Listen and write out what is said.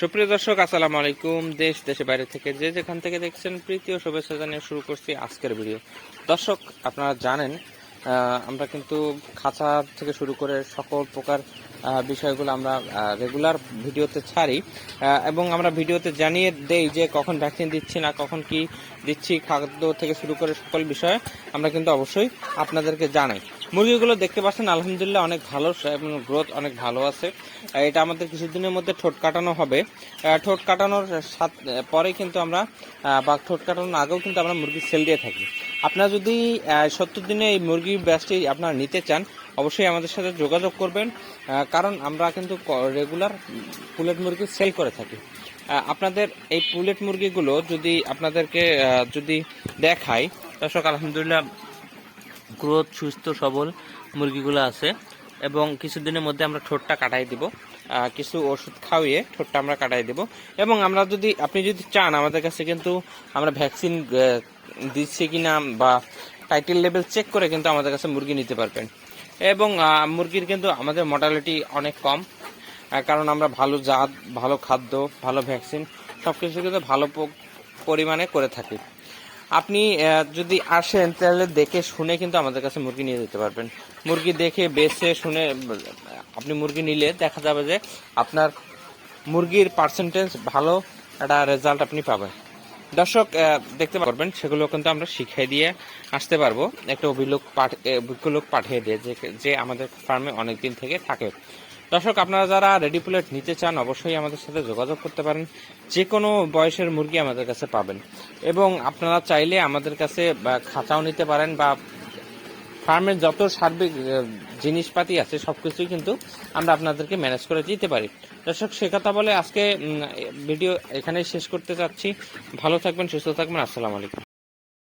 সুপ্রিয় দর্শক, আসসালামু আলাইকুম। দেশ দেশে বাইরে থেকে যে যেখান থেকে দেখছেন, প্রীতি ও শুভেচ্ছা জানিয়ে শুরু করছি আজকের ভিডিও। দর্শক, আপনারা জানেন আমরা কিন্তু খাঁচা থেকে শুরু করে সকল প্রকার বিষয়গুলো আমরা রেগুলার ভিডিওতে ছাড়ি। এবং আমরা ভিডিওতে জানিয়ে দেই যে কখন ভ্যাকসিন দিচ্ছি না, কখন কি দিচ্ছি, খাদ্য থেকে শুরু করে সকল বিষয়ে আমরা কিন্তু অবশ্যই আপনাদেরকে জানাই। মুরগিগুলো দেখতে পাচ্ছেন, আলহামদুলিল্লাহ অনেক ভালো এবং গ্রোথ অনেক ভালো আছে। এটা আমাদের কিছুদিনের মধ্যে ঠোঁট কাটানো হবে। ঠোঁট কাটানোর সাত পরে কিন্তু আমরা বা ঠোঁট কাটানোর আগেও কিন্তু আমরা মুরগি সেল দিয়ে থাকি। আপনারা যদি সত্তর দিনে এই মুরগি ব্যাচটি আপনারা নিতে চান অবশ্যই আমাদের সাথে যোগাযোগ করবেন কারণ আমরা কিন্তু রেগুলার পুলেট মুরগি সেল করে থাকি। আপনাদের এই পুলেট মুরগিগুলো যদি আপনাদেরকে যদি দেখাই দর্শক আলহামদুলিল্লাহ গ্রোথ, সুস্থ, সবল মুরগিগুলো আছে এবং কিছুদিনের মধ্যে আমরা ঠোঁটটা কাটাই দিব। কিছু ওষুধ খাওয়িয়ে ঠোঁটটা আমরা কাটাই দিব। এবং আমরা যদি, আপনি যদি চান, আমাদের কাছে কিন্তু আমরা ভ্যাকসিন দিচ্ছি কিনা বা টাইটেল লেভেল চেক করে কিন্তু আমাদের কাছে মুরগি নিতে পারবেন। এবং মুরগির কিন্তু আমাদের মর্টালিটি অনেক কম। কারণ আমরা ভালো জাত, ভালো খাদ্য, ভালো ভ্যাকসিন সব কিছু কিন্তু ভালো পরিমাণে করে থাকি। আপনি যদি আসেন, তাহলে দেখে শুনে কিন্তু আমাদের কাছে মুরগি নিয়ে যেতে পারবেন। মুরগি দেখে, বেছে, শুনে, আপনি মুরগি নিলে দেখা যাবে যে আপনার মুরগির পার্সেন্টেজ ভালো একটা রেজাল্ট আপনি পাবেন। দর্শক দেখতে পারবেন সেগুলো কিন্তু আমরা শিখিয়ে দিয়ে আসতে পারব। একটা অভিলোক পাঠ এ, অভিজ্ঞ লোক পাঠিয়ে দিয়ে যে যে আমাদের ফার্মে অনেক দিন থেকে থাকে। দর্শক আপনারা যারা রেডি প্লেট নিতে চান অবশ্যই আমাদের সাথে যোগাযোগ করতে পারেন। যে কোনো বয়সের মুরগি আমাদের কাছে পাবেন। এবং আপনারা চাইলে আমাদের কাছে খাঁচাও নিতে পারেন বা ফার্মের যত সার্বিক জিনিসপাতি আছে সব কিছুই কিন্তু আমরা আপনাদেরকে ম্যানেজ করে দিতে পারি। দর্শক, সে কথা বলে আজকে ভিডিও এখানেই শেষ করতে চাচ্ছি ভালো থাকবেন, সুস্থ থাকবেন, আসসালামু আলাইকুম।